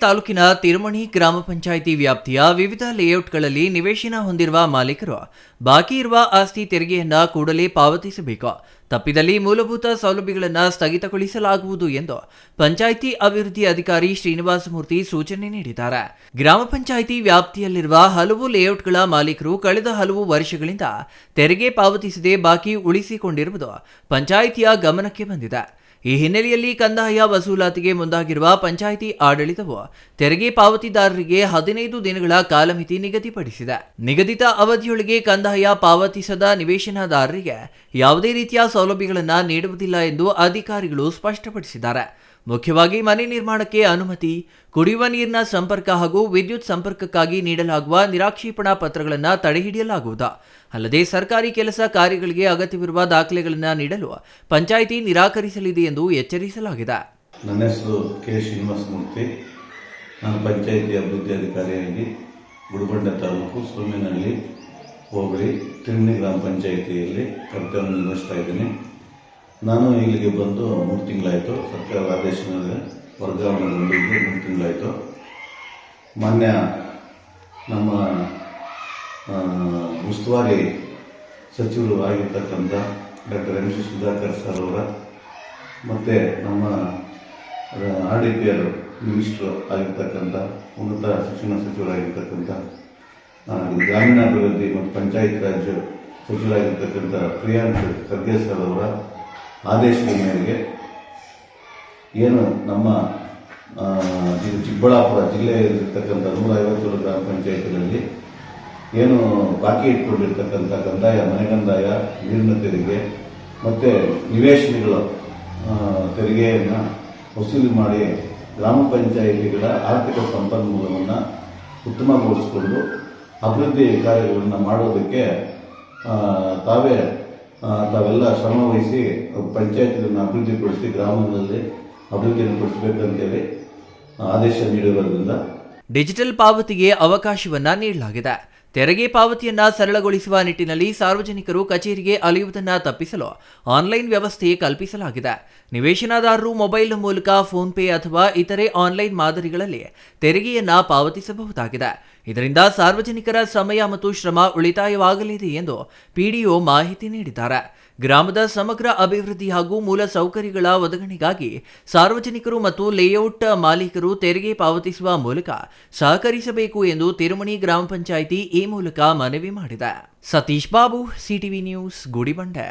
ತಾಲೂಕಿನ ತಿರುಮಣಿ ಗ್ರಾಮ ಪಂಚಾಯಿತಿ ವ್ಯಾಪ್ತಿಯ ವಿವಿಧ ಲೇಔಟ್ಗಳಲ್ಲಿ ನಿವೇಶನ ಹೊಂದಿರುವ ಮಾಲೀಕರು ಬಾಕಿ ಇರುವ ಆಸ್ತಿ ತೆರಿಗೆಯನ್ನ ಕೂಡಲೇ ಪಾವತಿಸಬೇಕು. ತಪ್ಪಿದಲ್ಲಿ ಮೂಲಭೂತ ಸೌಲಭ್ಯಗಳನ್ನು ಸ್ಥಗಿತಗೊಳಿಸಲಾಗುವುದು ಎಂದು ಪಂಚಾಯಿತಿ ಅಭಿವೃದ್ಧಿ ಅಧಿಕಾರಿ ಶ್ರೀನಿವಾಸ ಮೂರ್ತಿ ಸೂಚನೆ ನೀಡಿದ್ದಾರೆ. ಗ್ರಾಮ ಪಂಚಾಯಿತಿ ವ್ಯಾಪ್ತಿಯಲ್ಲಿರುವ ಹಲವು ಲೇಔಟ್ಗಳ ಮಾಲೀಕರು ಕಳೆದ ಹಲವು ವರ್ಷಗಳಿಂದ ತೆರಿಗೆ ಪಾವತಿಸದೆ ಬಾಕಿ ಉಳಿಸಿಕೊಂಡಿರುವುದು ಪಂಚಾಯಿತಿಯ ಗಮನಕ್ಕೆ ಬಂದಿದೆ. ಈ ಹಿನ್ನೆಲೆಯಲ್ಲಿ ಕಂದಾಯ ವಸೂಲಾತಿಗೆ ಮುಂದಾಗಿರುವ ಪಂಚಾಯಿತಿ ಆಡಳಿತವು ತೆರಿಗೆ ಪಾವತಿದಾರರಿಗೆ ಹದಿನೈದು ದಿನಗಳ ಕಾಲಮಿತಿ ನಿಗದಿಪಡಿಸಿದೆ. ನಿಗದಿತ ಅವಧಿಯೊಳಗೆ ಕಂದಾಯ ಪಾವತಿಸದ ನಿವೇಶನದಾರರಿಗೆ ಯಾವುದೇ ರೀತಿಯ ಸೌಲಭ್ಯಗಳನ್ನು ನೀಡುವುದಿಲ್ಲ ಎಂದು ಅಧಿಕಾರಿಗಳು ಸ್ಪಷ್ಟಪಡಿಸಿದ್ದಾರೆ. ಮುಖ್ಯವಾಗಿ ಮನೆ ನಿರ್ಮಾಣಕ್ಕೆ ಅನುಮತಿ, ಕುಡಿಯುವ ನೀರಿನ ಸಂಪರ್ಕ ಹಾಗೂ ವಿದ್ಯುತ್ ಸಂಪರ್ಕಕ್ಕಾಗಿ ನೀಡಲಾಗುವ ನಿರಾಕ್ಷೇಪಣಾ ಪತ್ರಗಳನ್ನು ತಡೆಹಿಡಿಯಲಾಗುವುದು. ಅಲ್ಲದೆ ಸರ್ಕಾರಿ ಕೆಲಸ ಕಾರ್ಯಗಳಿಗೆ ಅಗತ್ಯವಿರುವ ದಾಖಲೆಗಳನ್ನು ನೀಡಲು ಪಂಚಾಯಿತಿ ನಿರಾಕರಿಸಲಿದೆ ಎಂದು ಎಚ್ಚರಿಸಲಾಗಿದೆ. ನನ್ನ ಹೆಸರು ಕೆ ಶ್ರೀನಿವಾಸಮೂರ್ತಿ. ನಾನು ಪಂಚಾಯಿತಿ ಅಭಿವೃದ್ಧಿ ಅಧಿಕಾರಿಯಾಗಿ ಗುಡಿಬಂಡೆ ತಾಲೂಕು ಸೋಮೇನಹಳ್ಳಿ ಹೋಬಳಿ ತಿರುಮಣಿ ಗ್ರಾಮ ಪಂಚಾಯಿತಿಯಲ್ಲಿ ಕರ್ತವ್ಯ ನಿರ್ವಹಿಸ್ತಾ ಇದ್ದೀನಿ. ನಾನು ಇಲ್ಲಿಗೆ ಬಂದು ಮೂರು ತಿಂಗಳಾಯಿತು. ಸರ್ಕಾರದ ಮೇಲೆ ವರ್ಗಾವಣೆಗೊಂಡಿದ್ದು ಮೂರು ತಿಂಗಳಾಯಿತು. ಮಾನ್ಯ ನಮ್ಮ ಉಸ್ತುವಾರಿ ಸಚಿವರು ಆಗಿರ್ತಕ್ಕಂಥ doctor M C Sudhakar sir ಅವರ ಮತ್ತು ನಮ್ಮ R D P R minister ಆಗಿರ್ತಕ್ಕಂಥ, ಉನ್ನತ ಶಿಕ್ಷಣ ಸಚಿವರಾಗಿರ್ತಕ್ಕಂಥ ಗ್ರಾಮೀಣಾಭಿವೃದ್ಧಿ ಮತ್ತು ಪಂಚಾಯತ್ ರಾಜ್ ಸಚಿವರಾಗಿರ್ತಕ್ಕಂಥ ಪ್ರಿಯಾಂಕ್ ಖರ್ಗೆ ಸರ್ ಅವರ ಆದೇಶದ ಮೇರೆಗೆ ಏನು ನಮ್ಮ ಇದು ಚಿಕ್ಕಬಳ್ಳಾಪುರ ಜಿಲ್ಲೆಯಲ್ಲಿರ್ತಕ್ಕಂಥ ನೂರ ಐವತ್ತೇಳು ಗ್ರಾಮ ಪಂಚಾಯಿತಿಗಳಲ್ಲಿ ಏನು ಬಾಕಿ ಇಟ್ಕೊಂಡಿರ್ತಕ್ಕಂಥ ಕಂದಾಯ ಮನೆಗಂದಾಯ ನೀರಿನ ತೆರಿಗೆ, ಮತ್ತು ನಿವೇಶನಗಳ ತೆರಿಗೆಯನ್ನು ವಸೂಲಿ ಮಾಡಿ ಗ್ರಾಮ ಪಂಚಾಯಿತಿಗಳ ಆರ್ಥಿಕ ಸಂಪನ್ಮೂಲವನ್ನು ಉತ್ತಮಗೊಳಿಸಿಕೊಂಡು ಅಭಿವೃದ್ಧಿ ಕಾರ್ಯಗಳನ್ನು ಮಾಡೋದಕ್ಕೆ ತಾವೇ ತಾವೆಲ್ಲ ಶ್ರಮ ವಹಿಸಿ ಪಂಚಾಯತ್ಗಳನ್ನು ಅಭಿವೃದ್ಧಿಪಡಿಸಿ ಗ್ರಾಮಗಳಲ್ಲಿ ಅಭಿವೃದ್ಧಿಯನ್ನು ಪಡಿಸಬೇಕಂತೇಳಿ ಆದೇಶ ನೀಡಿರೋದ್ರಿಂದ ಡಿಜಿಟಲ್ ಪಾವತಿಗೆ ಅವಕಾಶವನ್ನ ನೀಡಲಾಗಿದೆ. ತೆರಿಗೆ ಪಾವತಿಯನ್ನ ಸರಳಗೊಳಿಸುವ ನಿಟ್ಟಿನಲ್ಲಿ ಸಾರ್ವಜನಿಕರು ಕಚೇರಿಗೆ ಅಲೆಯುವುದನ್ನು ತಪ್ಪಿಸಲು ಆನ್ಲೈನ್ ವ್ಯವಸ್ಥೆ ಕಲ್ಪಿಸಲಾಗಿದೆ. ನಿವೇಶನದಾರರು ಮೊಬೈಲ್ ಮೂಲಕ ಫೋನ್ ಪೇ ಅಥವಾ ಇತರೆ ಆನ್ಲೈನ್ ಮಾದರಿಗಳಲ್ಲಿ ತೆರಿಗೆಯನ್ನ ಪಾವತಿಸಬಹುದಾಗಿದೆ. ಇದರಿಂದ ಸಾರ್ವಜನಿಕರ ಸಮಯ ಮತ್ತು ಶ್ರಮ ಉಳಿತಾಯವಾಗಲಿದೆ ಎಂದು ಪಿಡಿಒ ಮಾಹಿತಿ ನೀಡಿದ್ದಾರೆ. ಗ್ರಾಮದ ಸಮಗ್ರ ಅಭಿವೃದ್ಧಿ ಹಾಗೂ ಮೂಲ ಸೌಕರ್ಯಗಳ ಒದಗಣೆಗಾಗಿ ಸಾರ್ವಜನಿಕರು ಮತ್ತು ಲೇಔಟ್ ಮಾಲೀಕರು ತೆರಿಗೆ ಪಾವತಿಸುವ ಮೂಲಕ ಸಹಕರಿಸಬೇಕು ಎಂದು ತಿರುಮಣಿ ಗ್ರಾಮ ಪಂಚಾಯಿತಿ ಈ ಮೂಲಕ ಮನವಿ ಮಾಡಿದೆ. Satish Babu, CTV news, Gudibande.